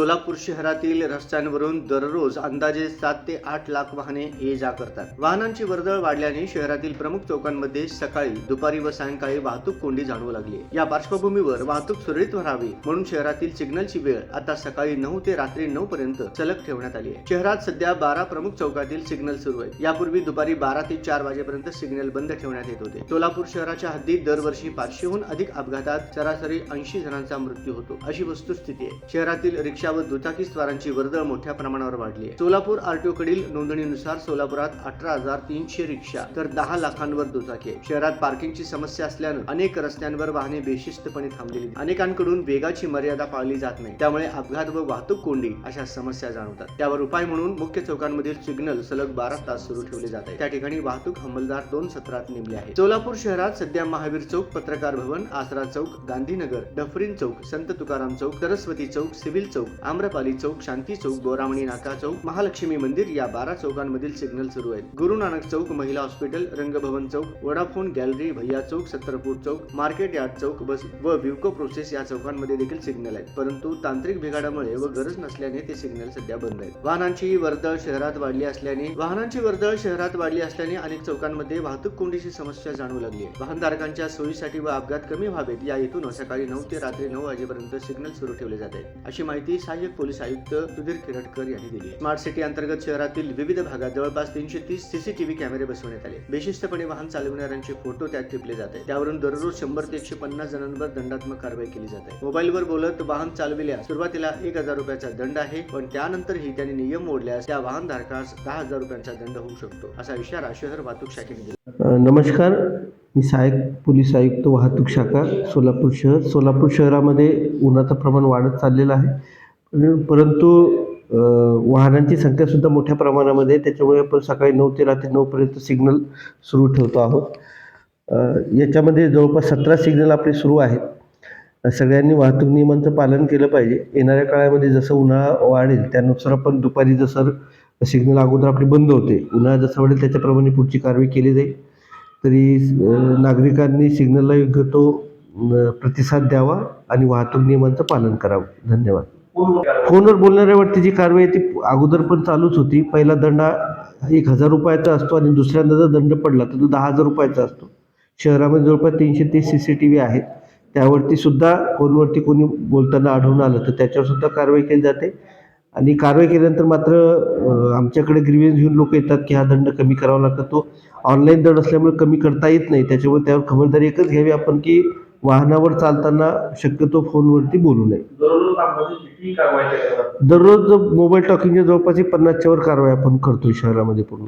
सोलापूर शहरातील रस्त्यांवरून दररोज अंदाजे सात ते आठ लाख वाहने ये जा करतात. वाहनांची वर्दळ वाढल्याने शहरातील प्रमुख चौकांमध्ये सकाळी दुपारी व सायंकाळी वाहतूक कोंडी जाणवू लागली. या पार्श्वभूमीवर वाहतूक सुरळीत व्हावी म्हणून शहरातील सिग्नलची वेळ आता सकाळी नऊ ते रात्री नऊ पर्यंत सलग ठेवण्यात आली आहे. शहरात सध्या बारा प्रमुख चौकातील सिग्नल सुरू आहेत. यापूर्वी दुपारी बारा ते चार वाजेपर्यंत सिग्नल बंद ठेवण्यात येत होते. सोलापूर शहराच्या हद्दीत दरवर्षी पाचशेहून अधिक अपघातात सरासरी ऐंशी जणांचा मृत्यू होतो अशी वस्तुस्थिती आहे. शहरातील रिक्षा व दुचाकीस्वारांची वर्दळ मोठ्या प्रमाणावर वाढली आहे. सोलापूर आरटीओ कडील नोंदणीनुसार सोलापुरात अठरा हजार तीनशे रिक्षा तर दहा लाखांवर दुचाकी आहे शहरात पार्किंगची समस्या असल्यानं अनेक रस्त्यांवर वाहने बेशिस्तपणे थांबलेली अनेकांकडून वेगाची मर्यादा पाळली जात नाही. त्यामुळे अपघात व वाहतूक कोंडी अशा समस्या जाणवतात. त्यावर उपाय म्हणून मुख्य चौकांमधील सिग्नल सलग बारा तास सुरू ठेवले जात आहे त्या ठिकाणी वाहतूक अंमलदार दोन सत्रात नेमले आहे सोलापूर शहरात सध्या महावीर चौक पत्रकार भवन आसरा चौक गांधीनगर डफरीन चौक संत तुकाराम चौक सरस्वती चौक सिव्हिल चौक आम्रपाली चौक शांती चौक बोरामणी नाका चौक महालक्ष्मी मंदिर या बारा चौकांमधील सिग्नल सुरू आहेत. गुरु नानक चौक महिला hospital Rangbhavan Chowk Vodafone gallery भैया चौक सत्तरपूर चौक मार्केट यार्ड चौक बस व विवको प्रोसेस या चौकांमध्ये देखील सिग्नल आहेत. परंतु तांत्रिक बिघाडामुळे व गरज नसल्याने ते सिग्नल सध्या बंद आहेत. वाहनांची वर्दळ शहरात वाढली असल्याने वाहनांची वर्दळ शहरात वाढली असल्याने अनेक चौकांमध्ये वाहतूक कोंडीची समस्या जाणवू लागली आहे. वाहनधारकांच्या सोयीसाठी व अपघात कमी व्हावेत या हेतून सकाळी नऊ ते रात्री नऊ वाजेपर्यंत सिग्नल सुरू ठेवले जात आहेत. अशी माहिती सहाय्यक पोलीस आयुक्त सुधीर किरटकर यांनी दिली. स्मार्ट सिटी अंतर्गत शहरातील विविध भागात जवळपास तीनशे तीस सीसीटीव्ही कॅमेरे बसवण्यात आले. बेशिस्तपणे वाहन चालविणाऱ्यांचे फोटो त्यात टिपले जात. आहेत त्यावरून दररोज शंभर ते एकशे पन्नास जणांवर दंडात्मक कारवाई केली जाते. मोबाईलवर बोलत वाहन चालविल्यास सुरुवातीला एक हजार रुपयाचा दंड आहे पण त्यानंतरही त्यांनी नियम मोडल्यास त्या वाहनधारकास दहा हजार रुपयांचा दंड होऊ शकतो असा इशारा शहर वाहतूक शाखेने दिला. नमस्कार. मी सहाय्यक पोलीस आयुक्त वाहतूक शाखा सोलापूर शहर. सोलापूर शहरामध्ये उन्हाचं प्रमाण वाढत चाललेलं आहे. परंतु वाहनांची वाहनांची संख्यासुद्धा मोठ्या प्रमाणामध्ये आहे. त्याच्यामुळे आपण सकाळी नऊ ते रात्री नऊपर्यंत सिग्नल सुरू ठेवतो आहोत. याच्यामध्ये जवळपास सतरा सिग्नल आपले सुरू आहेत. सगळ्यांनी वाहतूक नियमांचं पालन केलं पाहिजे. येणाऱ्या काळामध्ये जसं उन्हाळा वाढेल त्यानुसार आपण दुपारी जसं सिग्नल अगोदर आपले बंद होते. उन्हाळा जसं वाढेल त्याच्याप्रमाणे पुढची कारवाई केली जाईल. तरी नागरिकांनी सिग्नलला योग्य तो प्रतिसाद द्यावा आणि वाहतूक नियमांचं पालन करावं. धन्यवाद. फोनवर बोलणाऱ्यावरती जी कारवाई ती अगोदर पण चालूच होती. पहिला दंड हा एक हजार रुपयाचा असतो आणि दुसऱ्यांदा जर दंड पडला तर तो दहा हजार रुपयाचा असतो. शहरामध्ये जवळपास तीनशे तीस सी सी टी व्ही आहेत. त्यावरती सुद्धा फोनवरती कोणी बोलताना आढळून आलं तर त्याच्यावर सुद्धा कारवाई केली जाते. आणि कारवाई केल्यानंतर मात्र आमच्याकडे ग्रीवेन्स घेऊन लोक येतात की हा दंड कमी करावा लागतो. तो ऑनलाईन दंड असल्यामुळे कमी करता येत नाही. त्याच्यामुळे त्यावर खबरदारी एकच घ्यावी आपण की वाहनावर चालताना शक्यतो फोनवरती बोलू नये. दररोज मोबाईल टॉकिंगच्या जवळपास पन्नासच्या वर कारवाई आपण करतोय शहरामध्ये पूर्ण.